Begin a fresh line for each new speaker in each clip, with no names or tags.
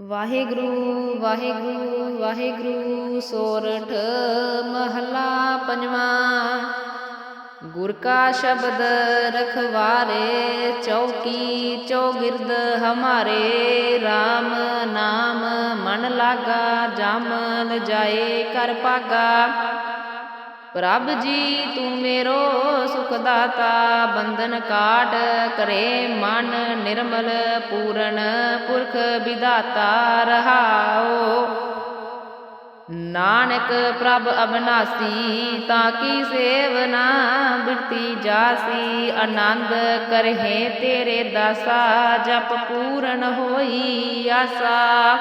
ਵਾਹਿਗੁਰੂ ਵਾਹਿਗੁਰੂ ਵਾਹਿਗੁਰੂ, ਸੋਰਠ ਮਹਲਾ ਪੰਜਵਾਂ। ਗੁਰ ਕਾ ਸ਼ਬਦ ਰਖਵਾਰੇ, ਚੌਕੀ ਚੌਗਿਰਦ ਹਮਾਰੇ। RAM ਨਾਮ ਮਨ ਲਾਗਾ, ਜਮ ਲਜਾਏ ਕਰ ਪਾਗਾ ਪ੍ਰਭ ਜੀ, ਤੂੰ ਮੇਰੋ ਸੁਖ ਦਾਤਾ ਬੰਧਨ ਕਾਟ ਕਰੇ ਮਨ ਨਿਰਮਲ, ਪੂਰਨ ਪੁਰਖ ਵਿਦਾਤਾ ਰਹਾਓ ਨਾਨਕ ਪ੍ਰਭ ਅਬਨਾਸੀ, ਤਾਂ ਕੀ ਸੇਵਨਾ ਬਿਰਤੀ ਜਾਸੀ, ਆਨੰਦ ਕਰਹਿ ਤੇਰੇ ਦਾਸਾ, ਜਪ ਪੂਰਨ ਹੋਈ ਆਸਾ।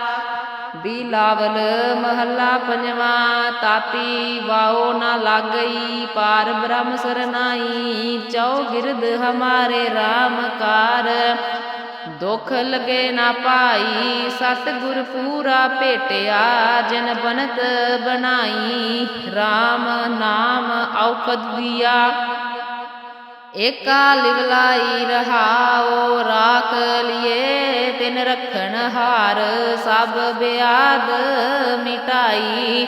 ਬਿਲਾਵਲ ਮਹੱਲਾ ਪੰਜਵਾਂ, ਤਾਤੀ ਵਾਓ ਨਾ ਲਾਗਈ, ਪਾਰ ਬ੍ਰਹਮ ਸਰਨਾਈ ਚੌ ਗਿਰਦ ਹਮਾਰੇ RAM ਕਾਰ। ਦੁਖ ਲਗੇ ਨਾ ਪਾਈ, ਸਤਿਗੁਰ ਪੂਰਾ ਭੇਟਿਆ, ਜਨ ਬਨਤ ਬਣਾਈ। RAM ਨਾਮ ਔਖਦ ਦਿਆ ਏਕਾ ਲਿਵਲਾਈ ਰਹਾਓ, ਰਾਖ ਲਿਏ ਤਿਨ ਰਖਣ ਹਾਰ, ਸਭ ਬਿਆਦ ਮਿਟਾਈ।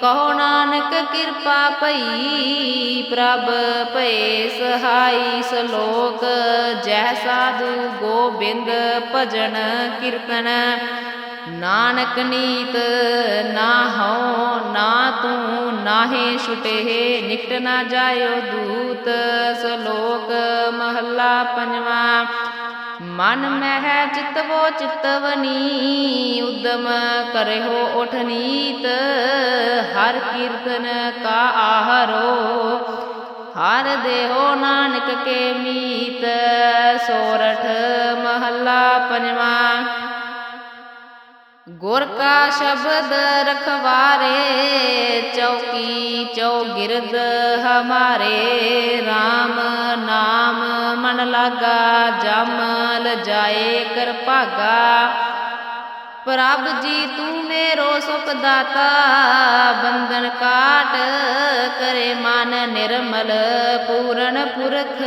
ਕਹੋ ਨਾਨਕ ਕਿਰਪਾ ਭਈ, ਪ੍ਰਭ ਭਏ ਸਹਾਈ ਸਲੋਕ ਜੈ ਸਾਧੂ ਗੋਬਿੰਦ ਭਜਨ ਕੀਰਤਨ। ਨਾਨਕ ਨੀਤ ਨਾ ਹਉ, ਨਾ ਤੂੰ ਨਾਹੇ ਛੁਟੇ, ਨਿਕਟ ਨਾ ਜਾਇਓ ਦੂਤ, ਸਲੋਕ ਮਹੱਲਾ ਪੰਜਵਾਂ। ਮਨ ਮਹਿ ਚਿਤਵੋ ਚਿਤਵਨੀ ਉਦਮ ਕਰਿਓ ਉਠ ਨੀਤ, ਹਰ ਕੀਰਤਨ ਕਾ ਆਹਰੋ। ਹਰ ਦੇਹੋ ਨਾਨਕ ਕੇ ਮੀਤ, ਸੋਰਠ ਮਹੱਲਾ ਪੰਜਵਾਂ। ਗੁਰ ਕਾ ਸ਼ਬਦ ਰਖਵਾਰੇ, ਚੌਕੀ ਚੌਗਿਰਦ ਹਮਾਰੇ। RAM ਨਾਮ ਮਨ ਲਾਗਾ ਜਮ ਲਜਾਏ ਕਰ ਭਾਗਾ। ਪ੍ਰਭ ਜੀ ਤੂੰ ਮੇਰੋ ਸੁਖ ਦਾਤਾ, ਬੰਧਨ ਕਾਟ ਕਰੇ ਮਨ ਨਿਰਮਲ, ਪੂਰਨ ਪੁਰਖ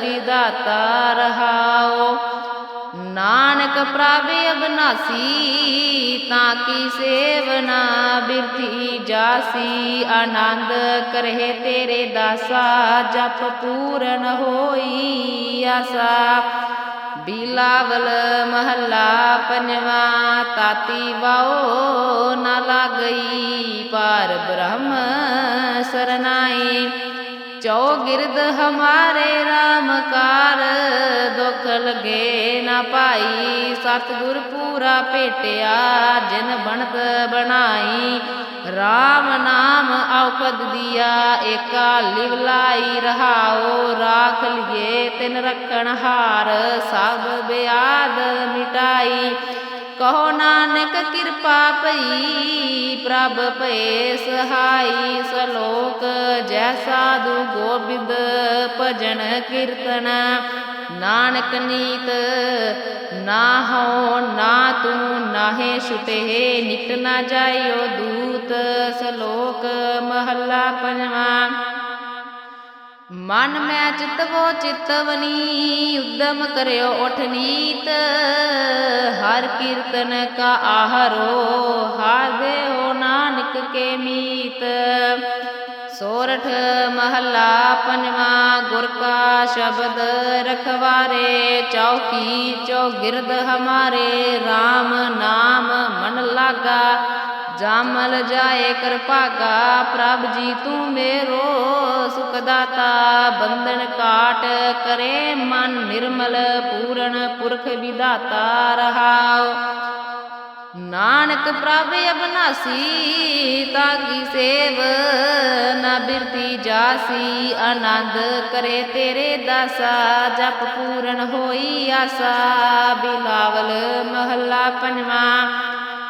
ਵਿਦਾਤਾ ਰਹਾਓ ਨਾਨਕ ਪ੍ਰਭ ਅਬਨਾਸੀ, ਤਾਂ ਕੀ ਸੇਵਨਾ ਬਿਰਥੀ ਜਾਸੀ। ਆਨੰਦ ਕਰਹਿ ਤੇਰੇ ਦਾਸਾ, ਜਪ ਪੂਰਨ ਹੋਈ ਆਸਾ। ਬਿਲਾਵਲ ਮਹੱਲਾ ਪੰਜਵਾ, ਤਾਤੀ ਵਾਓ ਨਾ ਲਾਗਈ, ਪਾਰ ਬ੍ਰਹਮ ਸਰਨਾਈ। ਚੌਗਿਰਦ ਹਮਾਰੇ RAM ਕਾਰ। ਦੁਖ ਲਗੇ ਨਾ ਪਾਈ ਸਤਿਗੁਰ ਪੂਰਾ ਭੇਟਿਆ, ਜਿਨ ਬਣਤ ਬਣਾਈ। RAM ਨਾਮ ਔਖਦ ਦਿਆ, ਏਕਾ ਲਿਵਲਾਈ ਰਹਾਓ। ਰਾਖ ਲਿਏ ਤਿਨ ਰਖਣ ਹਾਰ, ਸਭ ਬਿਆਦ ਮਿਟਾਈ। ਕਹੋ ਨਾਨਕ ਕਿਰਪਾ ਭਈ, ਪ੍ਰਭ ਭਏ ਸਹਾਈ ਸਲੋਕ, ਜੈ ਸਾਧੂ ਗੋਬਿੰਦ ਭਜਨ ਕੀਰਤਨ। ਨਾਨਕ ਨੀਤ ਨਾ ਹੋ ਨਾ ਤੂੰ, ਨਾਹੇ ਛੁਟੇ ਨਿਕਟ ਨਾ ਜਾਇਓ ਦੂਤ। ਸਲੋਕ ਮਹੱਲਾ ਪੰਜਵਾਂ। ਮਨ ਮੈਂ ਚਿਤਵੋ ਚਿਤਵਨੀ ਉਦਮ ਕਰਿਓ ਉਠ ਨੀਤ। ਹਰ ਕੀਰਤਨ ਕਾ ਆਹਰੋ, ਹਾਰ ਦੇਹੋ ਨਾਨਕ ਕੇ ਮੀਤ। ਸੋਰਠ ਮਹੱਲਾ ਪੰਜਵਾ, ਗੁਰ ਕਾ ਸ਼ਬਦ ਰਖਵਾਰੇ, ਚੌਕੀ ਚੌਗਿਰਦ ਹਮਾਰੇ। RAM ਨਾਮ ਮਨ ਲਾਗਾ ਜਾਮਲ ਜਾਏ ਕਰ ਪ੍ਰਭ ਜੀ ਤੂੰ ਮੇਰੋ ਸੁਖ ਦਾਤਾ ਬੰਧਨ ਕਾਟ ਕਰੇ ਮਨ ਨਿਰਮਲ, ਪੂਰਨ ਪੁਰਖ ਵਿਦਾਤਾ ਰਹਾਉ। ਨਾਨਕ ਪ੍ਰਭ ਅਬਨਾਸੀ ਤਾਂ ਕੀ ਸੇਵ ਨਾ ਬਿਰਤੀ ਜਾਸੀ। ਆਨੰਦ ਕਰੇ ਤੇਰੇ ਦਾਸਾ, ਜਪ ਪੂਰਨ ਹੋਈ ਆਸਾ। ਬਿਲਾਵਲ ਮਹੱਲਾ ਪੰਜਵਾਂ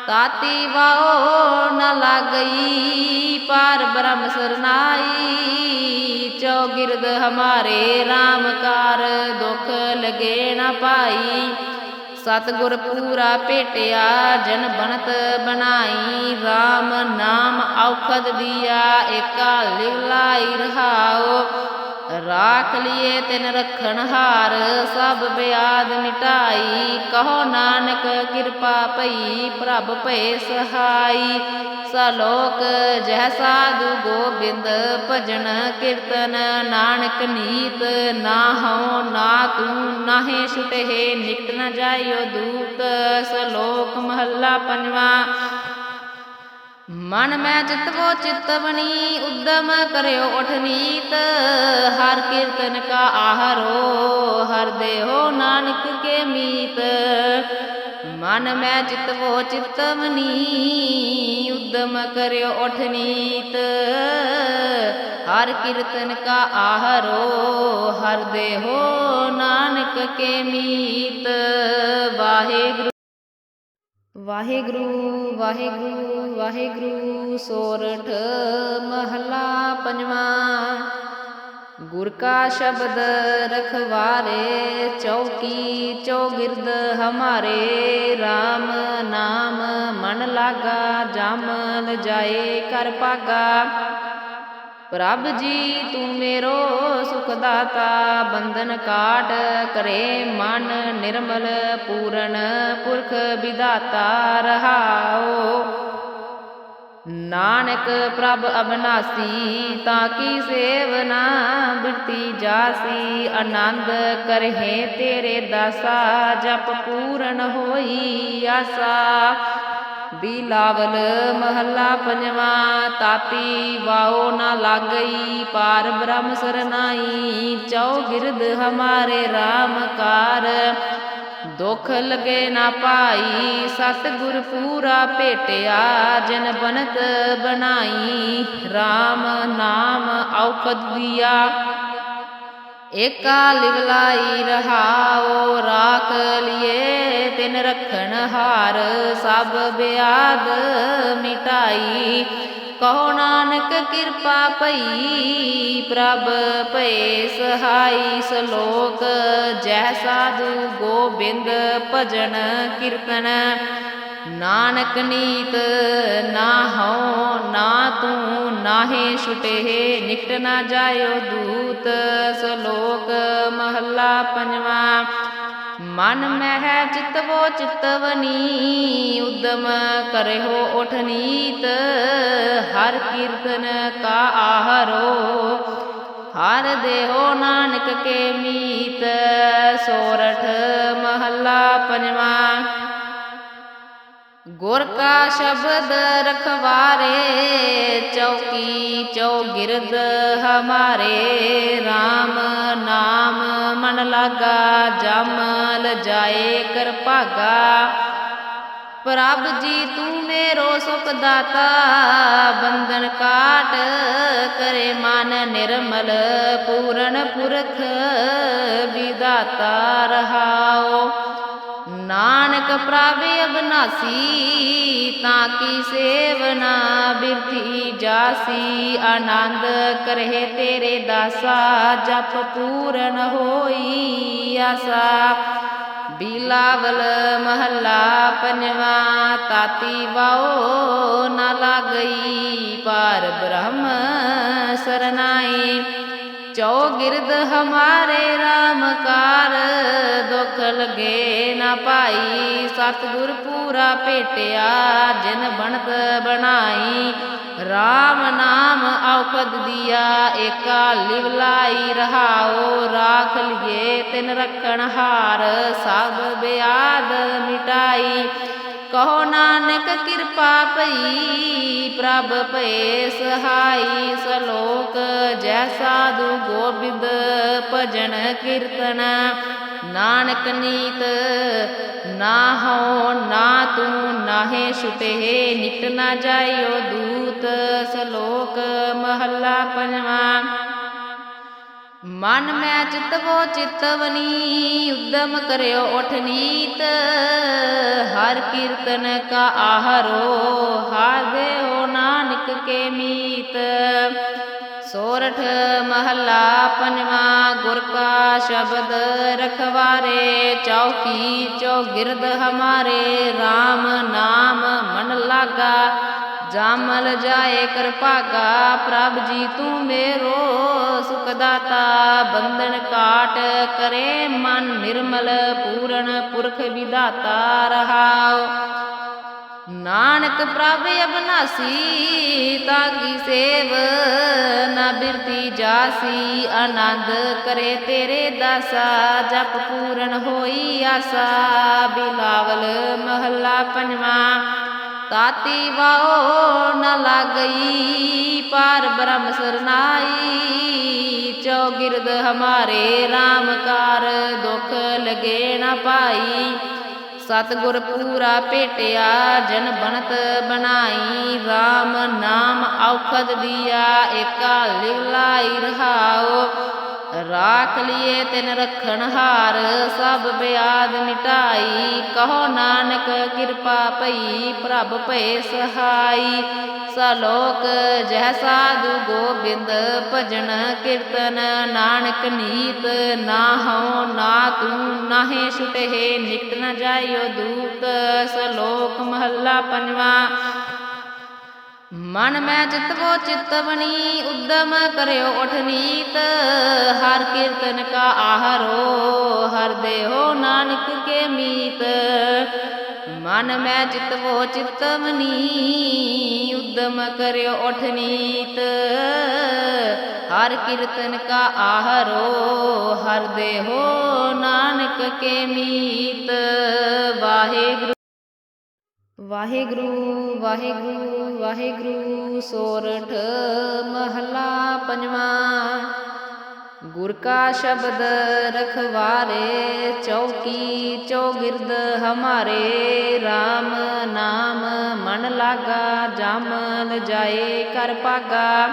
ਤਾਤੀ ਵਾਓ ਨ ਲਾਗਈ, ਪਾਰ ਬ੍ਰਹਮ ਸਰਨਾਈ ਚੌਗਿਰਦ ਹਮਾਰੇ RAM ਕਾਰ, ਦੁਖ ਲਗੇ ਨਾ ਪਾਈ। ਸਤਿਗੁਰ ਪੂਰਾ ਭੇਟਿਆ, ਜਨ ਬਣਤ ਬਣਾਈ। RAM ਨਾਮ ਔਖਦ ਦਿਆ, ਏਕਾ ਲਿਵਲਾਈ ਰਹਾਓ ਰਾਖ ਲਿਏ ਤਿਨ ਰਖਣ ਹਾਰ, ਸਭ ਬਿਆਦ ਮਿਟਾਈ। ਕਹੋ ਨਾਨਕ, ਕਿਰਪਾ ਭਈ, ਪ੍ਰਭ ਭਏ ਸਹਾਈ। ਸਲੋਕ, ਜਹ ਸਾਧੂ ਗੋਬਿੰਦ ਭਜਨ ਕੀਰਤਨ। ਨਾਨਕ ਨੀਤ ਨਾ ਹਉ ਨਾ ਤੂੰ ਨਾਹੇ ਛੁਟੇ, ਨਿਕਟ ਨ ਜਾਇਓ ਦੂਤ। ਸਲੋਕ ਮਹੱਲਾ ਪੰਜਵਾ ਮਨ ਮੈਂ ਚਿਤਵੋ ਚਿਤਵਨੀ, ਉਦਮ ਕਰਿਓ ਉਠ ਨੀਤ। ਹਰ ਕੀਰਤਨ ਕਾ ਆਹਰੋ, ਹਰ ਦੇਹੋ ਨਾਨਕ ਕੇ ਮੀਤ। ਮਨ ਮੈਂ ਚਿਤਵੋ ਚਿਤਵਨੀ, ਉਦਮ ਕਰਿਓ ਉਠ ਨੀਤ। ਹਰ ਕੀਰਤਨ ਕਾ ਆਹਰੋ, ਹਰ ਦੇਹੋ ਨਾਨਕ ਕੇ ਮੀਤ। ਵਾਹਿਗੁਰੂ ਵਾਹਿਗੁਰੂ ਵਾਹਿਗੁਰੂ ਵਾਹਿਗੁਰੂ, ਸੋਰਠ ਮਹਲਾ ਪੰਜਵਾਂ। ਗੁਰ ਕਾ ਸ਼ਬਦ ਰਖਵਾਰੇ, ਚੌਕੀ ਚੌਗਿਰਦ ਹਮਾਰੇ RAM ਨਾਮ ਮਨ ਲਾਗਾ ਜਮ ਲਜਾਏ ਕਰ ਪਾਗਾ ਪ੍ਰਭ ਜੀ, ਤੂੰ ਮੇਰੋ ਸੁਖ ਦਾਤਾ ਬੰਧਨ ਕਾਟ ਕਰੇ ਮਨ ਨਿਰਮਲ, ਪੂਰਨ ਪੁਰਖ ਵਿਦਾਤਾ ਰਹਾਓ ਨਾਨਕ ਪ੍ਰਭ ਅਬਨਾਸੀ, ਤਾਂ ਕੀ ਸੇਵਨਾ ਬਿਰਤੀ ਜਾਸੀ, ਆਨੰਦ ਕਰਹਿ ਤੇਰੇ ਦਾਸਾ, ਜਪ ਪੂਰਨ ਹੋਈ ਆਸਾ। ਬਿਲਾਵਲ ਮਹੱਲਾ ਪੰਜਵਾਂ, ਤਾਤੀ ਵਾਓ ਨਾ ਲਾਗਈ, ਪਾਰ ਬ੍ਰਹਮ ਸਰਨਾਈ ਚੌ ਗਿਰਦ ਹਮਾਰੇ RAM ਕਾਰ। ਦੁਖ ਲਗੇ ਨਾ ਪਾਈ ਸਤ ਗੁਰ ਪੂਰਾ ਭੇਟਿਆ, ਜਨ ਬਨਤ ਬਣਾਈ। RAM ਨਾਮ ਔਖਦ ਦਿਆ ਏਕਾ ਲਿਵਲਾਈ ਰਹਾਓ, ਰਾਖ ਲਿਏ ਤਿਨ ਰਖਣ ਹਾਰ, ਸਭ ਬਿਆਦ ਮਿਟਾਈ। ਕਹੋ ਨਾਨਕ ਕਿਰਪਾ ਭਈ, ਪ੍ਰਭ ਭਏ ਸਹਾਈ ਸਲੋਕ। ਜੈ ਸਾਧੂ ਗੋਬਿੰਦ ਭਜਨ ਕੀਰਤਨ। ਨਾਨਕ ਨੀਤ ਨਾ ਹਉ, ਨਾ ਤੂੰ ਨਾਹੇ ਛੁਟੇ, ਨਿਕਟ ਨਾ ਜਾਇਓ ਦੂਤ, ਸਲੋਕ ਮਹੱਲਾ ਪੰਜਵਾਂ। ਮਨ ਮਹਿ ਚਿਤਵੋ ਚਿਤਵਨੀ ਉਦਮ ਕਰਿਓ ਉਠ ਨੀਤ, ਹਰ ਕੀਰਤਨ ਕਾ ਆਹਰੋ, ਹਰ ਦੇਹੋ ਨਾਨਕ ਕੇ ਮੀਤ, ਸੋਰਠ ਮਹੱਲਾ ਪੰਜਵਾਂ। ਗੁਰ ਕਾ ਸ਼ਬਦ ਰਖਵਾਰੇ, ਚੌਕੀ ਚੌਗਿਰਦ ਹਮਾਰੇ। RAM ਨਾਮ ਮਨ ਲਾਗਾ ਜਮ ਲਜਾਏ ਕਰ ਭਾਗਾ। ਪ੍ਰਭ ਜੀ ਤੂੰ ਮੇਰੋ ਸੁਖ ਦਾਤਾ, ਬੰਧਨ ਕਾਟ ਕਰੇ ਮਨ ਨਿਰਮਲ, ਪੂਰਨ ਪੁਰਖ ਵਿਦਾਤਾ ਰਹਾਓ। ਨਾਨਕ ਪ੍ਰਭ ਅਬਨਾਸੀ, ਤਾਂ ਕੀ ਸੇਵਨਾ ਬਿਰਥੀ ਜਾਸੀ। ਆਨੰਦ ਕਰਹਿ ਤੇਰੇ ਦਾਸਾ, ਜਪ ਪੂਰਨ ਹੋਈ ਆਸਾ। ਬਿਲਾਵਲ ਮਹੱਲਾ ਪੰਜਵਾ, ਤਾਤੀ ਵਾਓ ਨਾ ਲਾਗਈ। ਪਰ ਬ੍ਰਹਮ ਸਰਨਾਈ। ਚੌਗਿਰਦ ਹਮਾਰੇ RAM ਕਾਰ ਦੁਖ ਲਗੇ ਨਾ ਭਾਈ, ਸਤਿਗੁਰ ਪੂਰਾ ਭੇਟਿਆ, ਜਿਨ ਬਣਤ ਬਣਾਈ। RAM ਨਾਮ ਔਖਦ ਦਿਆ, ਏਕਾ ਲਿਵਲਾਈ ਰਹਾਓ। ਰਾਖ ਲਿਏ ਤਿਨ ਰਖਣ ਹਾਰ, ਸਭ ਬਿਆਦ ਮਿਟਾਈ। ਕਹੋ ਨਾਨਕ ਕਿਰਪਾ ਭਈ, ਪ੍ਰਭ ਭਏ ਸਹਾਈ ਸਲੋਕ, ਜੈ ਸਾਧੂ ਗੋਬਿੰਦ ਭਜਨ ਕੀਰਤਨ। ਨਾਨਕ ਨੀਤ ਨਾ ਹੋ ਨਾ ਤੂੰ ਨਾਹੇ ਛੁਟੇ ਨਿਕਟ ਨਾ ਜਾਇਓ ਦੂਤ। ਸਲੋਕ ਮਹੱਲਾ ਪੰਜਵਾਂ। ਮਨ ਮੈਂ ਚਿਤਵੋ ਚਿਤਵਨੀ, ਉਦਮ ਕਰਿਓ ਉਠ ਨੀਤ। ਹਰ ਕੀਰਤਨ ਕਾ ਆਹਰੋ, ਹਰ ਦੇਹੋ ਨਾਨਕ ਕੇ ਮੀਤ। ਸੋਰਠ ਮਹੱਲਾ ਪੰਜਵਾ, ਗੁਰ ਕਾ ਸ਼ਬਦ ਰਖਵਾਰੇ, ਚੌਕੀ ਚੌਗਿਰਦ ਹਮਾਰੇ। RAM ਨਾਮ ਮਨ ਲਾਗਾ ਜਾਮਲ ਜਾਏ ਕਿਰਪਾਗਾ ਪ੍ਰਭ ਜੀ ਤੂੰ ਮੇਰੋ ਸੁਖ ਦਾਤਾ ਬੰਧਨ ਕਾਟ ਕਰੇ ਮਨ ਨਿਰਮਲ, ਪੂਰਨ ਪੁਰਖ ਵਿਦਾਤਾ ਰਹਾਉ। ਨਾਨਕ ਪ੍ਰਭ ਅਬਨਾਸੀ ਤਾਂ ਕੀ ਸੇਵ ਨਾ ਬਿਰਤੀ ਜਾਸੀ। ਆਨੰਦ ਕਰੇ ਤੇਰੇ ਦਾਸਾ, ਜਪ ਪੂਰਨ ਹੋਈ ਆਸਾ। ਬਿਲਾਵਲ ਮਹੱਲਾ ਪੰਜਵਾਂ। ਤਾਤੀ ਵਾਓ ਨ ਲਾਗਈ, ਪਾਰ ਬ੍ਰਹਮ ਸਰਨਾਈ, ਚੌਗਿਰਦ ਹਮਾਰੇ RAM ਕਾਰ, ਦੁਖ ਲਗੇ ਨ ਪਾਈ। ਸਤਗੁਰ ਪੂਰਾ ਭੇਟਿਆ, ਜਨ ਬਣਤ ਬਣਾਈ। RAM ਨਾਮ ਔਖਦ ਦੀਆ, ਏਕਾ ਲਿਵਲਾਈ ਰਹਾਓ ਰਾਖ ਲਿਏ ਤਿਨ ਰਖਣ ਹਾਰ, ਸਭ ਬਿਆਦ ਮਿਟਾਈ ਕਹੋ ਨਾਨਕ ਕਿਰਪਾ ਭਈ, ਪ੍ਰਭ ਭਏ ਸਹਾਈ। ਸਲੋਕ, ਜਹ ਸਾਧੂ ਗੋਬਿੰਦ ਭਜਨ ਕੀਰਤਨ। ਨਾਨਕ ਨੀਤ ਨਾ ਹਉ ਨਾ ਤੂੰ ਨਾਹੇ ਛੁਟੇ ਨਿਕਟ ਨ ਜਾਇਓ ਦੂਤ। ਸਲੋਕ ਮਹੱਲਾ ਪੰਜਵਾਂ। ਮਨ ਮੈਂ ਚਿਤਵੋ ਚਿਤਵਨੀ, ਉਦਮ ਕਰਿਓ ਉਠ ਨੀਤ। ਹਰ ਕੀਰਤਨ ਕਾ ਆਹਰੋ, ਹਰ ਦੇਹੋ ਨਾਨਕ ਕੇ ਮੀਤ। ਮਨ ਮੈਂ ਚਿਤਵੋ ਚਿਤਵਨੀ, ਉਦਮ ਕਰਿਓ ਉਠ ਨੀਤ। ਹਰ ਕੀਰਤਨ ਕਾ ਆਹਰੋ, ਹਰ ਦੇਹੋ ਨਾਨਕ ਕੇ ਮੀਤ। ਵਾਹਿਗੁਰੂ ਵਾਹਿਗੁਰੂ ਵਾਹਿਗੁਰੂ ਵਾਹਿਗੁਰੂ, ਸੋਰਠ ਮਹਲਾ ਪੰਜਵਾਂ। ਗੁਰ ਕਾ ਸ਼ਬਦ ਰਖਵਾਰੇ, ਚੌਕੀ ਚੌਗਿਰਦ ਹਮਾਰੇ। RAM ਨਾਮ ਮਨ ਲਾਗਾ ਜਮ ਜਾਏ ਕਰ ਪਾਗਾ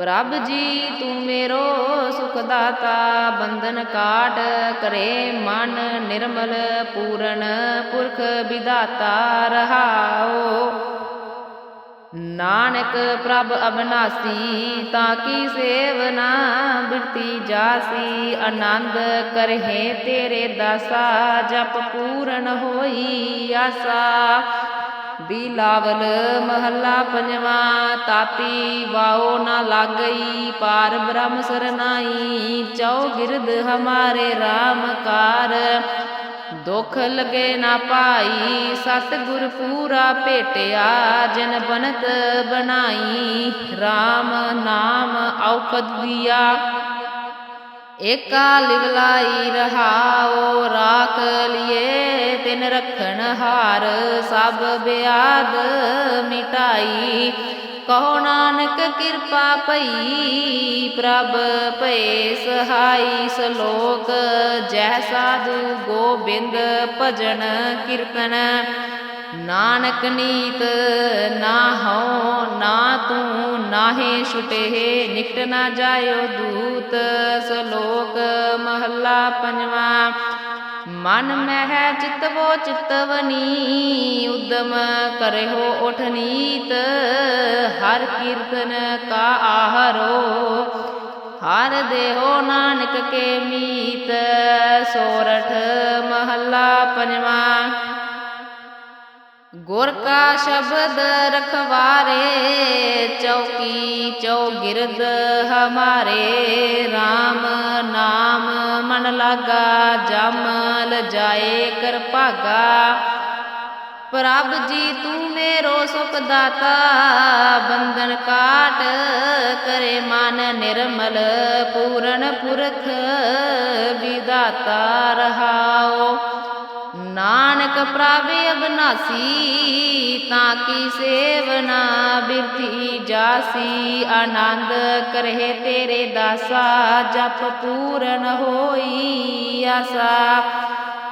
ਪ੍ਰਭ ਜੀ, ਤੂੰ ਮੇਰੋ ਸੁਖ ਦਾਤਾ ਬੰਧਨ ਕਾਟ ਕਰੇ ਮਨ ਨਿਰਮਲ, ਪੂਰਨ ਪੁਰਖ ਵਿਦਾਤਾ ਰਹਾਓ ਨਾਨਕ ਪ੍ਰਭ ਅਬਨਾਸੀ, ਤਾਂ ਕੀ ਸੇਵਨਾ ਬਿਰਤੀ ਜਾਸੀ, ਆਨੰਦ ਕਰਹਿ ਤੇਰੇ ਦਾਸਾ, ਜਪ ਪੂਰਨ ਹੋਈ ਆਸਾ। ਬਿਲਾਵਲ ਮਹੱਲਾ ਪੰਜਵਾਂ, ਤਾਤੀ ਵਾਓ ਨਾ ਲਾਗਈ, ਪਾਰ ਬ੍ਰਹਮ ਸਰਨਾਈ, ਚੌ ਗਿਰਦ ਹਮਾਰੇ RAM ਕਾਰ। ਦੁਖ ਲਗੇ ਨਾ ਪਾਈ, ਸਤਿਗੁਰ ਪੂਰਾ ਭੇਟਿਆ, ਜਨ ਬਨਤ ਬਣਾਈ। RAM ਨਾਮ ਔਖਦ ਦੀਆ ਏਕਾ ਲਿਵਲਾਈ ਰਹਾਓ, ਰਾਖ ਲਿਏ ਤਿਨ ਰਖਣ ਹਾਰ, ਸਭ ਬਿਆਦ ਮਿਟਾਈ। ਕਹੋ ਨਾਨਕ ਕਿਰਪਾ ਭਈ, ਪ੍ਰਭ ਭਏ ਸਹਾਈ ਸਲੋਕ, ਜੈ ਸਾਧੂ ਗੋਬਿੰਦ ਭਜਨ ਕੀਰਤਨ। ਨਾਨਕ ਨੀਤ ਨਾ ਹਉ, ਨਾ ਤੂੰ ਨਾਹੇ ਛੁਟੇ, ਨਿਕਟ ਨਾ ਜਾਇਓ ਦੂਤ, ਸਲੋਕ ਮਹੱਲਾ ਪੰਜਵਾਂ। ਮਨ ਮਹਿ ਚਿਤਵੋ ਚਿਤਵਨੀ ਉਦਮ ਕਰਿਓ ਉਠ ਨੀਤ, ਹਰ ਕੀਰਤਨ ਕਾ ਆਹਰੋ। ਹਰ ਦੇਹੋ ਨਾਨਕ ਕੇ ਮੀਤ, ਸੋਰਠ ਮਹੱਲਾ ਪੰਜਵਾਂ। ਗੁਰ ਕਾ ਸ਼ਬਦ ਰਖਵਾਰੇ, ਚੌਕੀ ਚੌਗਿਰਦ ਹਮਾਰੇ। RAM ਨਾਮ ਮਨ ਲਾਗਾ ਜਮ ਜਾਏ ਕਰ ਭਾਗਾ। ਪ੍ਰਭ ਜੀ ਤੂੰ ਮੇਰੋ ਸੁਖ ਦਾਤਾ, ਬੰਧਨ ਕਾਟ ਕਰੇ ਮਨ ਨਿਰਮਲ, ਪੂਰਨ ਪੁਰਖ ਵਿਦਾਤਾ ਰਹਾਓ। ਨਾਨਕ ਪ੍ਰਭ ਅਬਨਾਸੀ, ਤਾਂ ਕੀ ਸੇਵਨਾ ਬਿਰਤੀ ਜਾਸੀ। ਆਨੰਦ ਕਰਹਿ ਤੇਰੇ ਦਾਸਾ, ਜਪ ਪੂਰਨ ਹੋਈ ਆਸਾ।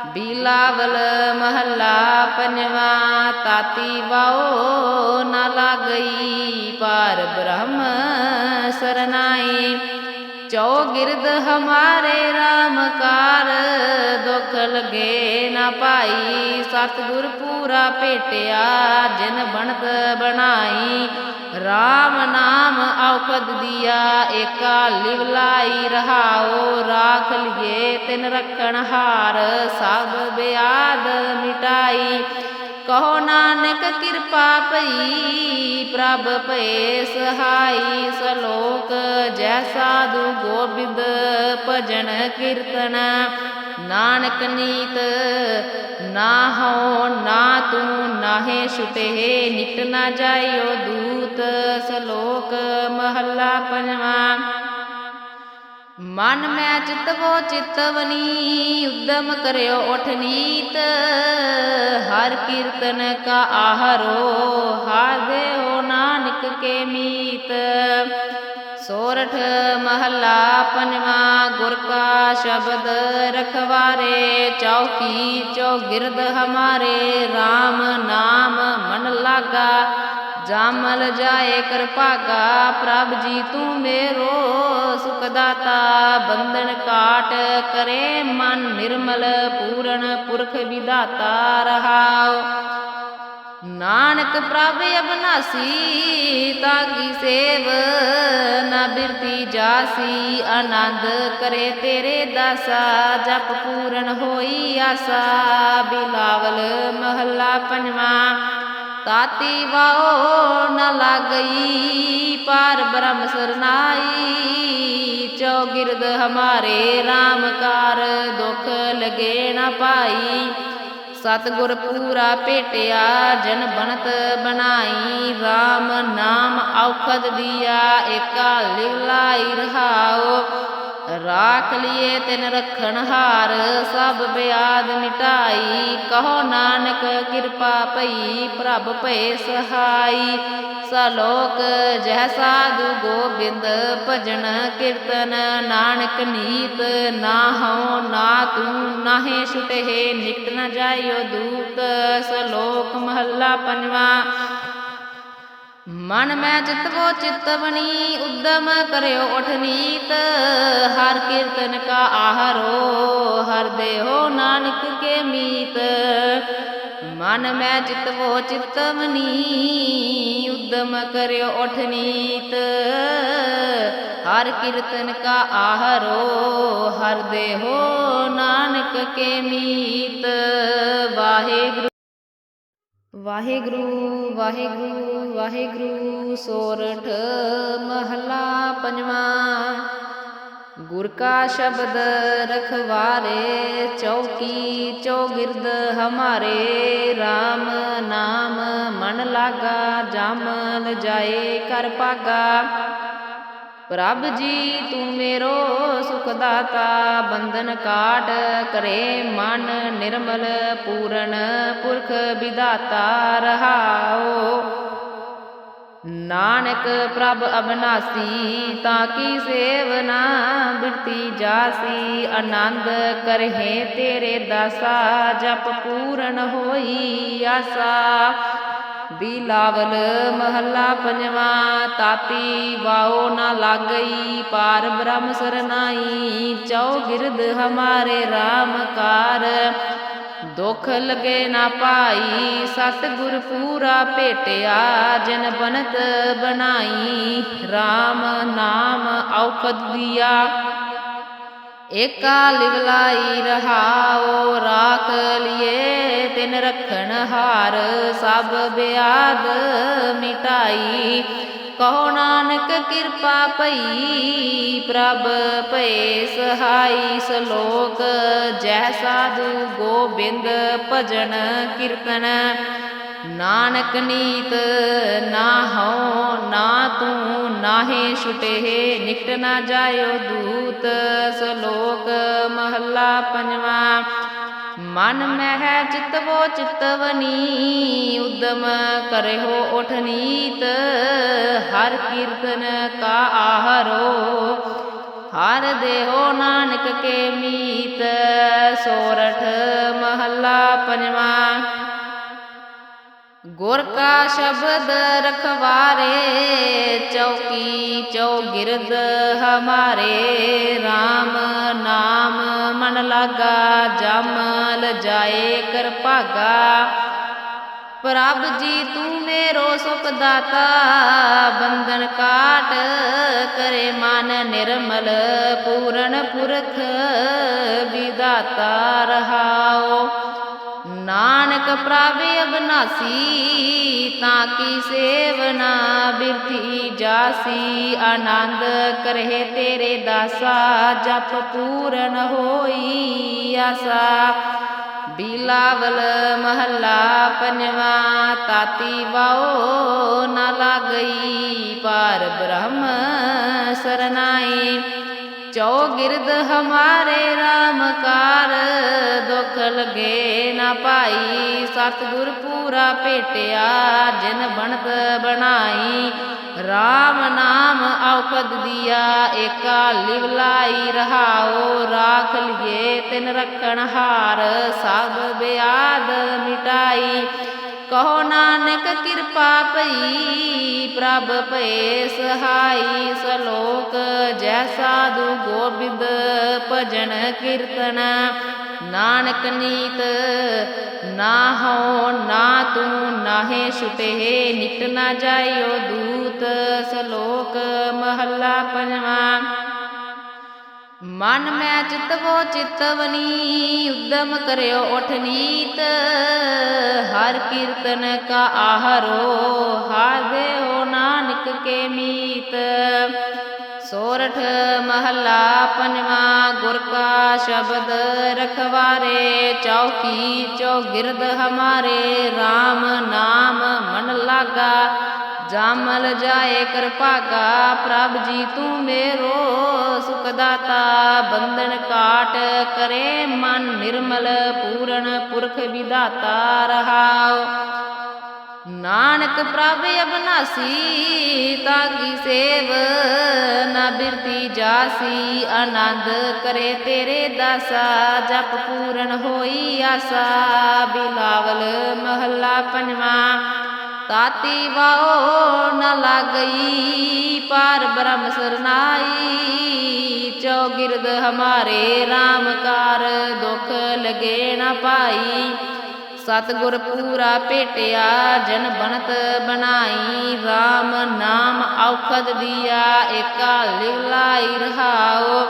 ਬਿਲਾਵਲ ਮਹੱਲਾ ਪੰਜਵਾਂ, ਤਾਤੀ ਵਾਓ ਨਾ ਲਾਗਈ, ਪਰ ਬ੍ਰਹਮ ਸਰਨਾਈ। ਚੌਗਿਰਦ ਹਮਾਰੇ RAM ਕਾਰ ਦੁਖ ਲਗੇ ਨਾ ਭਾਈ, ਸਤਿਗੁਰ ਪੂਰਾ ਭੇਟਿਆ, ਜਿਨ ਬਣਤ ਬਣਾਈ। RAM ਨਾਮ ਔਖਦ ਦੀਆ, ਏਕਾ ਲਿਵਲਾਈ ਰਹਾਓ। ਰਾਖ ਲਿਏ ਤਿਨ ਰਖਣ ਹਾਰ, ਸਭ ਬਿਆਦ ਮਿਟਾਈ। ਕਹੋ ਨਾਨਕ ਕਿਰਪਾ ਭਈ, ਪ੍ਰਭ ਭਏ ਸਹਾਈ ਸਲੋਕ, ਜੈ ਸਾਧੂ ਗੋਬਿੰਦ ਭਜਨ ਕੀਰਤਨ। ਨਾਨਕ ਨੀਤ, ਨਾ ਹੋ ਨਾ ਤੂੰ, ਨਾਹੇ ਛੁਟੇ ਨਿਕਟ ਨਾ ਜਾਇਓ ਦੂਤ। ਸਲੋਕ ਮਹੱਲਾ ਪੰਜਵਾਂ। ਮਨ ਮੈਂ ਚਿਤਵੋ ਚਿਤਵਨੀ, ਉਦਮ ਕਰਿਓ ਉਠ ਨੀਤ। ਹਰ ਕੀਰਤਨ ਕਾ ਆਹਰੋ, ਹਰ ਦੇਹੋ ਨਾਨਕ ਕੇ ਮੀਤ। ਸੋਰਠ ਮਹੱਲਾ ਪੰਜਵਾਂ, ਗੁਰ ਕਾ ਸ਼ਬਦ ਰਖਵਾਰੇ, ਚੌਕੀ ਚੌਗਿਰਦ ਹਮਾਰੇ RAM ਨਾਮ ਮਨ ਲਾਗਾ। ਜਾਮਲ ਜਾਏ ਕਰ ਪ੍ਰਭ ਜੀ ਤੂੰ ਮੇਰੋ ਸੁਖ ਦਾਤਾ ਬੰਧਨ ਕਾਟ ਕਰੇ ਮਨ ਨਿਰਮਲ, ਪੂਰਨ ਪੁਰਖ ਵਿਦਾਤਾ ਰਹਾਉ। ਨਾਨਕ ਪ੍ਰਭ ਅਬਨਾਸੀ ਤਾਂ ਕੀ ਸੇਵ ਨਾ ਬਿਰਤੀ ਜਾਸੀ। ਆਨੰਦ ਕਰੇ ਤੇਰੇ ਦਾਸਾ, ਜਪ ਪੂਰਨ ਹੋਈ ਆਸਾ। ਬਿਲਾਵਲ ਮਹੱਲਾ ਪੰਜਵਾਂ। ਤਾਤੀ ਵਾਓ ਨ ਲਾਗਈ, ਪਾਰ ਬ੍ਰਹਮ ਸਰਨਾਈ, ਚੌਗਿਰਦ ਹਮਾਰੇ RAM ਕਾਰ ਦੁਖ ਲਗੇ ਨ ਪਾਈ। ਸਤਗੁਰ ਪੂਰਾ ਭੇਟਿਆ ਜਨ ਬਣਤ ਬਣਾਈ। RAM ਨਾਮ ਔਖਦ ਦਿਆ, ਏਕਾ ਲਿਵਲਾਈ ਰਹਾਓ ਰਾਖ ਲਿਏ ਤਿਨ ਰਖਣ ਹਾਰ, ਸਭ ਬਿਆਦ ਮਿਟਾਈ। ਕਹੋ ਨਾਨਕ, ਕਿਰਪਾ ਭਈ, ਪ੍ਰਭ ਭਏ ਸਹਾਈ। ਸਲੋਕ, ਜਹ ਸਾਧੂ ਗੋਬਿੰਦ, ਭਜਨ ਕੀਰਤਨ ਨਾਨਕ ਨੀਤ। ਨਾ ਹਉ, ਨਾ ਤੂੰ, ਨਾਹੇ ਛੁਟੇ ਨਿਕਟ ਨ ਜਾਇਓ ਦੂਤ। ਸਲੋਕ ਮਹੱਲਾ ਪੰਜਵਾਂ ਮਨ ਮੈਂ ਚਿਤਵੋ ਚਿਤਵਨੀ ਉਦਮ ਕਰਿਓ ਉਠ ਨੀਤ। ਹਰ ਕੀਰਤਨ ਕਾ ਆਹਰੋ, ਹਰ ਦੇਹੋ ਨਾਨਕ ਕੇ ਮੀਤ। ਮਨ ਮੈਂ ਚਿਤਵੋ ਚਿਤਵਨੀ ਉਦਮ ਕਰਿਓ ਉਠ ਨੀਤ। ਹਰ ਕੀਰਤਨ ਕਾ ਆਹਰੋ, ਹਰ ਦੇਹੋ ਨਾਨਕ ਕੇ ਮੀਤ। ਵਾਹਿਗੁਰੂ ਵਾਹਿਗੁਰੂ ਵਾਹਿਗੁਰੂ ਵਾਹਿਗੁਰੂ, ਸੋਰਠ ਮਹਲਾ ਪੰਜਵਾਂ। ਗੁਰ ਕਾ ਸ਼ਬਦ ਰਖਵਾਰੇ, ਚੌਕੀ ਚੌਗਿਰਦ ਹਮਾਰੇ। RAM ਨਾਮ ਮਨ ਲਾਗਾ ਜਮ ਜਾਏ ਕਰ ਪਾਗਾ ਪ੍ਰਭ ਜੀ, ਤੂੰ ਮੇਰੋ ਸੁਖ ਦਾਤਾ ਬੰਧਨ ਕਾਟ ਕਰੇ ਮਨ ਨਿਰਮਲ, ਪੂਰਨ ਪੁਰਖ ਵਿਦਾਤਾ ਰਹਾਓ ਨਾਨਕ ਪ੍ਰਭ ਅਬਨਾਸੀ, ਤਾਂ ਕੀ ਸੇਵਨਾ ਬਿਰਤੀ ਜਾਸੀ, ਆਨੰਦ ਕਰਹਿ ਤੇਰੇ ਦਾਸਾ, ਜਪ ਪੂਰਨ ਹੋਈ ਆਸਾ। ਬਿਲਾਵਲ ਮਹੱਲਾ ਪੰਜਵਾਂ, ਤਾਤੀ ਵਾਓ ਨਾ ਲਾਗਈ, ਪਾਰ ਬ੍ਰਹਮ ਸਰਨਾਈ ਚੌਗਿਰਦ ਹਮਾਰੇ RAM ਕਾਰ। ਦੁਖ ਲਗੇ ਨਾ ਪਾਈ, ਸਤਿਗੁਰ ਪੂਰਾ ਭੇਟਿਆ, ਜਨ ਬਨਤ ਬਣਾਈ। RAM ਨਾਮ ਔਖਦ ਦੀਆ। ਏਕਾ ਲਿਵਲਾਈ ਰਹਾਓ, ਰਾਖ ਲਿਏ ਤਿਨ ਰਖਣ ਹਾਰ, ਸਭ ਬਿਆਦ ਮਿਟਾਈ। ਕਹੋ ਨਾਨਕ ਕਿਰਪਾ ਭਈ, ਪ੍ਰਭ ਭਏ ਸਹਾਈ ਸਲੋਕ ਜੈ ਸਾਧੂ ਗੋਬਿੰਦ ਭਜਨ ਕੀਰਤਨ। ਨਾਨਕ ਨੀਤ ਨਾ ਹਉ, ਨਾ ਤੂੰ ਨਾਹੇ ਛੁਟੇ, ਨਿਕਟ ਨਾ ਜਾਇਓ ਦੂਤ, ਸਲੋਕ ਮਹੱਲਾ ਪੰਜਵਾਂ। ਮਨ ਮਹਿ ਚਿਤਵੋ ਚਿਤਵਨੀ ਉਦਮ ਕਰਿਓ ਉਠ ਨੀਤ, ਹਰ ਕੀਰਤਨ ਕਾ ਆਹਰੋ। ਹਰ ਦੇਹੋ ਨਾਨਕ ਕੇ ਮੀਤ, ਸੋਰਠ ਮਹੱਲਾ ਪੰਜਵਾਂ। ਗੁਰ ਕਾ ਸ਼ਬਦ ਰਖਵਾਰੇ, ਚੌਕੀ ਚੌਗਿਰਦ ਹਮਾਰੇ। RAM ਨਾਮ ਮਨ ਲਾਗਾ ਜਮ ਲਜਾਏ ਕਰ ਭਾਗਾ। ਪ੍ਰਭ ਜੀ ਤੂੰ ਮੇਰੋ ਸੁਖ ਦਾਤਾ, ਬੰਧਨ ਕਾਟ ਕਰੇ ਮਨ ਨਿਰਮਲ, ਪੂਰਨ ਪੁਰਖ ਵਿਦਾਤਾ ਰਹਾਓ ਨਾਨਕ ਪ੍ਰਭ ਅਬਨਾਸੀ, ਤਾਂ ਕੀ ਸੇਵਨਾ ਬਿਰਥੀ ਜਾਸੀ? ਆਨੰਦ ਕਰਹਿ ਤੇਰੇ ਦਾਸਾ, ਜਪ ਪੂਰਨ ਹੋਈ ਆਸਾ। ਬਿਲਾਵਲ ਮਹੱਲਾ ਪੰਜਵਾ, ਤਾਤੀ ਵਾਓ ਨਾ ਲਾਗਈ, ਪਰ ਬ੍ਰਹਮ ਸਰਨਾਈ। ਚੌਗਿਰਦ ਹਮਾਰੇ RAM ਕਾਰ, ਦੁਖ ਲਗੇ ਨਾ ਪਾਈ ਸਤਿਗੁਰ ਪੂਰਾ ਭੇਟਿਆ, ਜਿਨ ਬਣਤ ਬਣਾਈ। RAM ਨਾਮ ਔਖਦ ਦੀਆ, ਏਕਾ ਲਿਵ ਲਾਈ ਰਹਾਓ ਰਾਖ ਲਿਏ ਤਿਨ ਰਖਣ ਹਾਰ, ਸਭ ਬਿਆਦ ਮਿਟਾਈ। ਕਹੋ ਨਾਨਕ ਕਿਰਪਾ ਭਈ, ਪ੍ਰਭ ਭਏ ਸਹਾਈ ਸਲੋਕ, ਜੈ ਸਾਧੂ ਗੋਬਿੰਦ ਭਜਨ ਕੀਰਤਨ। ਨਾਨਕ ਨੀਤ ਨਾ ਹੋ ਨਾ ਤੂੰ, ਨਾਹੇ ਛੁਟੇ ਨਿਕਟ ਨਾ ਜਾਇਓ ਦੂਤ। ਸਲੋਕ ਮਹੱਲਾ ਪੰਜਵਾਂ। ਮਨ ਮੈਂ ਚਿਤਵੋ ਚਿਤਵਨੀ ਉਦਮ ਕਰਿਓ ਉਠ ਨੀਤ। ਹਰ ਕੀਰਤਨ ਕਾ ਆਹਰੋ, ਹਰ ਦੇਹੋ ਨਾਨਕ ਕੇ ਮੀਤ। ਸੋਰਠ ਮਹੱਲਾ ਪੰਜਵਾ, ਗੁਰ ਕਾ ਸ਼ਬਦ ਰਖਵਾਰੇ, ਚੌਕੀ ਚੌਗਿਰਦ ਹਮਾਰੇ। RAM ਨਾਮ ਮਨ ਲਾਗਾ ਜਾਮਲ ਜਾਏ ਕਿਰਪਾਗਾ ਪ੍ਰਭ ਜੀ ਤੂੰ ਮੇਰੋ ਸੁਖ ਦਾਤਾ ਬੰਧਨ ਕਾਟ ਕਰੇ ਮਨ ਨਿਰਮਲ, ਪੂਰਨ ਪੁਰਖ ਵਿਦਾਤਾ ਰਹਾਉ। ਨਾਨਕ ਪ੍ਰਭ ਅਬਨਾਸੀ ਤਾਂ ਕੀ ਸੇਵ ਨਾ ਬਿਰਤੀ ਜਾਸੀ। ਆਨੰਦ ਕਰੇ ਤੇਰੇ ਦਾਸਾ, ਜਪ ਪੂਰਨ ਹੋਈ ਆਸਾ। ਬਿਲਾਵਲ ਮਹੱਲਾ ਪੰਜਵਾਂ। ਤਾਤੀ ਵਾਓ ਨ ਲਾਗਈ, ਪਾਰ ਬ੍ਰਹਮ ਸਰਨਾਈ। ਚੌਗਿਰਦ ਹਮਾਰੇ RAM ਕਾਰ, ਦੁਖ ਲਗੇ ਨ ਪਾਈ। ਸਤਿਗੁਰ ਪੂਰਾ ਭੇਟਿਆ ਜਨ ਬਣਤ ਬਣਾਈ। RAM ਨਾਮ ਔਖਦ ਦਿਆ, ਏਕਾ ਲਿਲਾਈ ਰਹਾਓ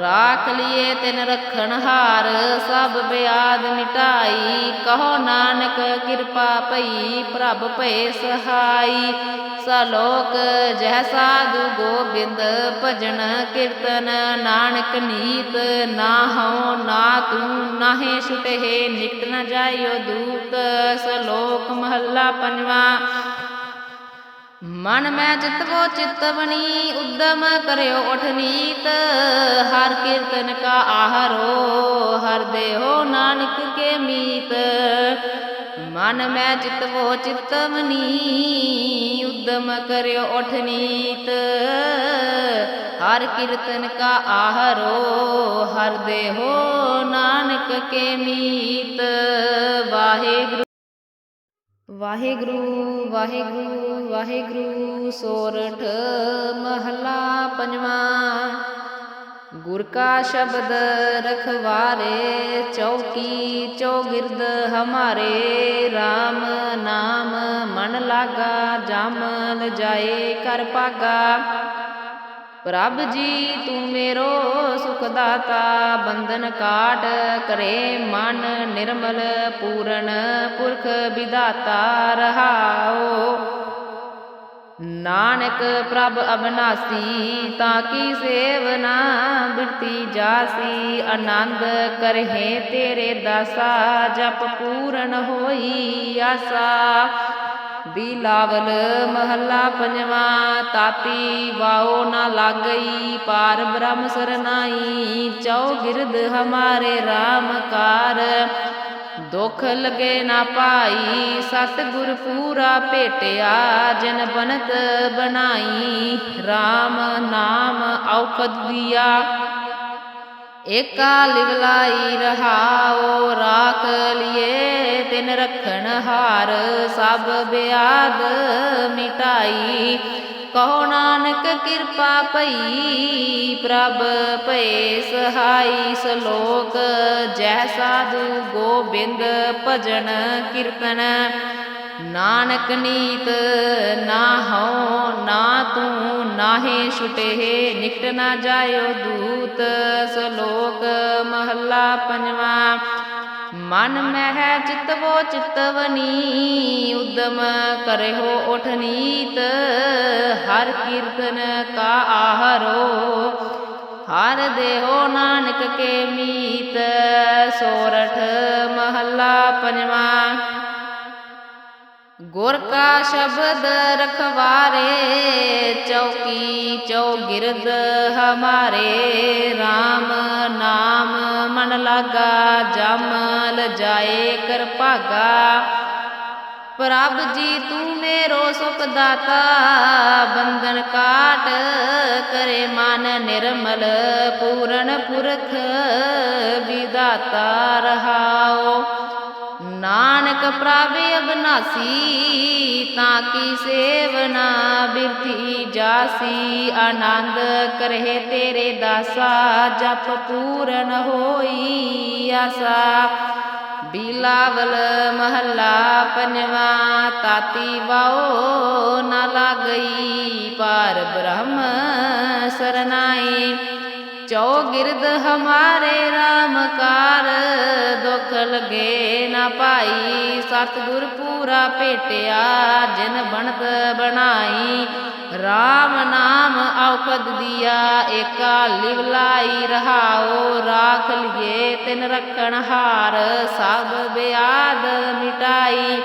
ਰਾਖ ਲਿਏ ਤਿਨ ਰਖਣ ਹਾਰ, ਸਭ ਬਿਆਦ ਮਿਟਾਈ। ਕਹੋ ਨਾਨਕ, ਕਿਰਪਾ ਭਈ, ਪ੍ਰਭ ਭਏ ਸਹਾਈ। ਸਲੋਕ, ਜਹ ਸਾਧੂ ਗੋਬਿੰਦ ਭਜਨ ਕੀਰਤਨ। ਨਾਨਕ ਨੀਤ ਨਾ ਹਉ, ਨਾ ਤੂੰ, ਨਾਹੇ ਛੁਟੇ ਨਿਕਟ ਨ ਜਾਇਓ ਦੂਤ। ਸਲੋਕ ਮਹੱਲਾ ਪੰਜਵਾ। ਮਨ ਮੈਂ ਚਿਤਵੋ ਚਿਤਵਨੀ ਉਦਮ ਕਰਿਓ ਉਠ ਨੀਤ। ਹਰ ਕੀਰਤਨ ਕਾ ਆਹਰੋ, ਹਰ ਦੇਹੋ ਨਾਨਕ ਕੇ ਮੀਤ। ਮਨ ਮੈਂ ਚਿਤਵੋ ਚਿਤਵਨੀ ਉਦਮ ਕਰਿਓ ਉਠ ਨੀਤ। ਹਰ ਕੀਰਤਨ ਕਾ ਆਹਰੋ, ਹਰ ਦੇਹੋ ਨਾਨਕ ਕੇ ਮੀਤ। ਵਾਹਿਗੁਰੂ ਵਾਹਿਗੁਰੂ ਵਾਹਿਗੁਰੂ ਵਾਹਿਗੁਰੂ, ਸੋਰਠ ਮਹਲਾ ਪੰਜਵਾਂ। ਗੁਰ ਕਾ ਸ਼ਬਦ ਰਖਵਾਰੇ, ਚੌਕੀ ਚੌਗਿਰਦ ਹਮਾਰੇ RAM ਨਾਮ ਮਨ ਲਾਗਾ ਜਮ ਜਾਏ ਕਰ ਪਾਗਾ ਪ੍ਰਭ ਜੀ, ਤੂੰ ਮੇਰੋ ਦਾਤਾ ਬੰਧਨ ਕਾਟ, ਕਰੇ ਮਨ ਨਿਰਮਲ ਪੂਰਨ ਪੁਰਖ ਵਿਦਾਤਾ ਰਹਾਓ ਨਾਨਕ ਪ੍ਰਭ ਅਬਨਾਸੀ, ਤਾਂ ਕੀ ਸੇਵਨਾ ਬਿਰਤੀ ਜਾਸੀ, ਆਨੰਦ ਕਰਹਿ ਤੇਰੇ ਦਾਸਾ, ਜਪ ਪੂਰਨ ਹੋਈ ਆਸਾ। ਬਿਲਾਵਲ ਮਹੱਲਾ ਪੰਜਵਾਂ, ਤਾਤੀ ਵਾਓ ਨਾ ਲਾਗਈ, ਪਾਰ ਬ੍ਰਹਮ ਸਰਨਾਈ ਚੌਗਿਰਦ ਹਮਾਰੇ RAM ਕਾਰ। ਦੁਖ ਲਗੇ ਨਾ ਪਾਈ, ਸਤਿਗੁਰ ਪੂਰਾ ਭੇਟਿਆ, ਜਨ ਬਨਤ ਬਣਾਈ। RAM ਨਾਮ ਔਖਦ ਦੀਆ ਏਕਾ ਲਿਵਲਾਈ ਰਹਾਓ, ਰਾਖ ਲਿਏ ਤਿਨ ਰਖਣ ਹਾਰ, ਸਭ ਬਿਆਦ ਮਿਟਾਈ। ਕਹੋ ਨਾਨਕ ਕਿਰਪਾ ਭਈ, ਪ੍ਰਭ ਭਏ ਸਹਾਈ ਸਲੋਕ, ਜੈ ਸਾਧੂ ਗੋਬਿੰਦ ਭਜਨ ਕੀਰਤਨ। ਨਾਨਕ ਨੀਤ ਨਾ ਹਉ, ਨਾ ਤੂੰ ਨਾਹੇ ਛੁਟੇ, ਨਿਕਟ ਨਾ ਜਾਇਓ ਦੂਤ, ਸਲੋਕ ਮਹੱਲਾ ਪੰਜਵਾ। ਮਨ ਮਹਿ ਚਿਤਵੋ ਚਿਤਵਨੀ ਉਦਮ ਕਰਿਓ ਉਠ ਨੀਤ, ਹਰ ਕੀਰਤਨ ਕਾ ਆਹਰੋ, ਹਰ ਦੇਹੋ ਨਾਨਕ ਕੇ ਮੀਤ, ਸੋਰਠ ਮਹੱਲਾ ਪੰਜਵਾਂ। ਗੁਰ ਕਾ ਸ਼ਬਦ ਰਖਵਾਰੇ, ਚੌਕੀ ਚੌਗਿਰਦ ਹਮਾਰੇ RAM ਨਾਮ ਮਨ ਲਾਗਾ ਜਮ ਲਜਾਏ ਕਰ ਭਾਗਾ। ਪ੍ਰਭ ਜੀ ਤੂੰ ਮੇਰੋ ਸੁਖ ਦਾਤਾ, ਬੰਧਨ ਕਾਟ ਕਰੇ ਮਨ ਨਿਰਮਲ, ਪੂਰਨ ਪੁਰਖ ਵਿਦਾਤਾ ਰਹਾਓ। ਨਾਨਕ ਪ੍ਰਭ ਅਬਨਾਸੀ, ਤਾਂ ਕੀ ਸੇਵਨਾ ਬਿਰਥੀ ਜਾਸੀ। ਆਨੰਦ ਕਰਹਿ ਤੇਰੇ ਦਾਸਾ, ਜਪ ਪੂਰਨ ਹੋਈ ਆਸਾ। ਬੀਲਾਵਲ ਮਹੱਲਾ ਪੰਜਵਾ, ਤਾਤੀ ਵਾਓ ਨਾ ਲਾਗਈ। ਪਾਰ ਬ੍ਰਹਮ ਸਰਨਾਈ। ਚੌਗਿਰਦ ਹਮਾਰੇ RAM ਕਾਰ। ਦੁਖ ਲਗੇ ਨਾ ਭਾਈ, ਸਤਿਗੁਰ ਪੂਰਾ ਭੇਟਿਆ, ਜਿਨ ਬਣਤ ਬਣਾਈ। RAM ਨਾਮ ਔਖਦ ਦਿਆ, ਏਕਾ ਲਿਵ ਲਾਈ ਰਹਾਓ। ਰਾਖ ਲਿਏ ਤਿਨ ਰਖਣ ਹਾਰ, ਸਭ ਬਿਆਦ ਮਿਟਾਈ।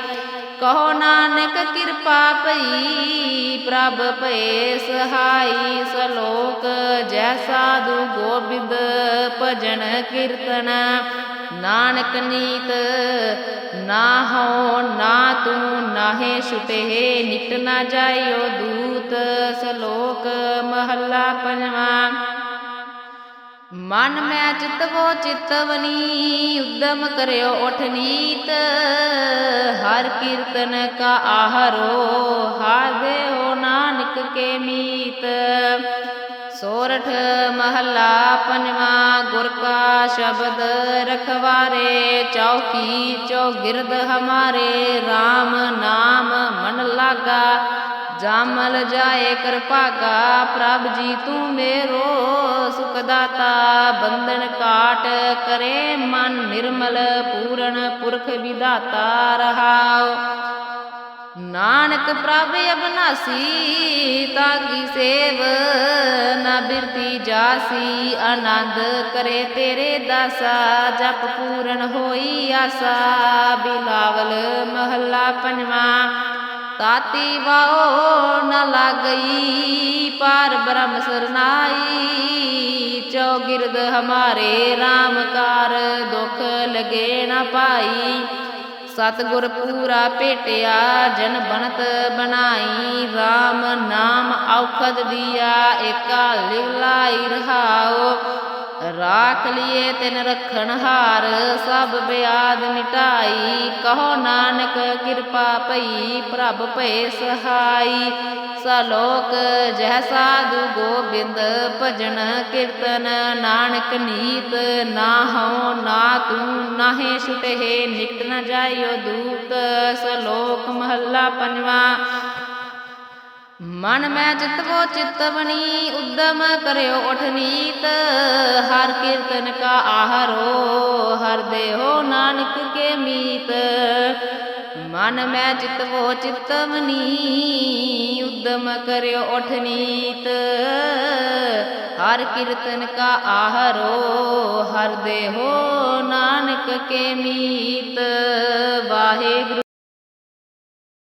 ਕਹੋ ਨਾਨਕ ਕਿਰਪਾ ਭਈ, ਪ੍ਰਭ ਭਏ ਸਹਾਈ ਸਲੋਕ, ਜੈ ਸਾਧੂ ਗੋਬਿੰਦ ਭਜਨ ਕੀਰਤਨ। ਨਾਨਕ ਨੀਤ, ਨਾ ਹੋ ਨਾ ਤੂੰ, ਨਾਹੇ ਛੁਟੇ ਨਿਕਟ ਨਾ ਜਾਇਓ ਦੂਤ। ਸਲੋਕ ਮਹੱਲਾ ਪੰਜਵਾਂ। ਮਨ ਮੈਂ ਚਿਤਵੋ ਚਿਤਵਨੀ ਉਦਮ ਕਰਿਓ ਉਠ ਨੀਤ। ਹਰ ਕੀਰਤਨ ਕਾ ਆਹਰੋ, ਹਰ ਦੇਹੋ ਨਾਨਕ ਕੇ ਮੀਤ। ਸੋਰਠ ਮਹੱਲਾ ਪੰਜਵਾ, ਗੁਰ ਕਾ ਸ਼ਬਦ ਰਖਵਾਰੇ, ਚੌਕੀ ਚੌਗਿਰਦ ਹਮਾਰੇ। RAM ਨਾਮ ਮਨ ਲਾਗਾ ਜਾਮਲ ਜਾਏ ਕਰ ਪ੍ਰਭ ਜੀ ਤੂੰ ਮੇਰੋ ਸੁਖ ਦਾਤਾ ਬੰਧਨ ਕਾਟ ਕਰੇ ਮਨ ਨਿਰਮਲ, ਪੂਰਨ ਪੁਰਖ ਵਿਦਾਤਾ ਰਹਾਉ। ਨਾਨਕ ਪ੍ਰਭ ਅਬਨਾਸੀ ਤਾਂ ਕੀ ਸੇਵ, ਨਾ ਬਿਰਤੀ ਜਾਸੀ, ਆਨੰਦ ਕਰੇ ਤੇਰੇ ਦਾਸਾ। ਜਪ ਪੂਰਨ ਹੋਈ ਆਸਾ, ਬਿਲਾਵਲ ਮਹੱਲਾ ਪੰਜਵਾਂ। ਤਾਤੀ ਵਾਓ ਨ ਲਾਗਈ, ਪਾਰ ਬ੍ਰਹਮ ਸਰਨਾਈ ਚੌਗਿਰਦ ਹਮਾਰੇ RAM ਕਾਰ, ਦੁਖ ਲਗੇ ਨ ਪਾਈ। ਸਤਗੁਰ ਪੂਰਾ ਭੇਟਿਆ, ਜਨ ਬਣਤ ਬਣਾਈ। RAM ਨਾਮ ਔਖਦ ਦਿਆ, ਏਕਾ ਲਿਵ ਰਹਾਓ। ਰਾਖ ਲਿਏ ਤਿਨ ਰਖਣ ਹਾਰ, ਸਭ ਬਿਆਦ ਮਿਟਾਈ ਕਹੋ ਨਾਨਕ, ਕਿਰਪਾ ਭਈ, ਪ੍ਰਭ ਭਏ ਸਹਾਈ। ਸਲੋਕ, ਜਹ ਸਾਧੂ ਗੋਬਿੰਦ, ਭਜਨ ਕੀਰਤਨ ਨਾਨਕ ਨੀਤ। ਨਾ ਹਉ, ਨਾ ਤੂੰ, ਨਾਹੇ ਛੁਟੇ ਨਿਕਟ ਨ ਜਾਇਓ ਦੂਤ। ਸਲੋਕ ਮਹੱਲਾ ਪੰਜਵਾ। ਮਨ ਮੈਂ ਚਿਤਵੋ ਚਿਤਵਨੀ ਉਦਮ ਕਰਿਓ ਉਠ ਨੀਤ। ਹਰ ਕੀਰਤਨ ਕਾ ਆਹਰੋ, ਹਰ ਦੇਹੋ ਨਾਨਕ ਕੇ ਮੀਤ। ਮਨ ਮੈਂ ਚਿਤਵੋ ਚਿਤਵਨੀ ਉਦਮ ਕਰਿਓ ਉਠ ਨੀਤ। ਹਰ ਕੀਰਤਨ ਕਾ ਆਹਰੋ, ਹਰ ਦੇਹੋ ਨਾਨਕ ਕੇ ਮੀਤ। ਵਾਹਿਗੁਰੂ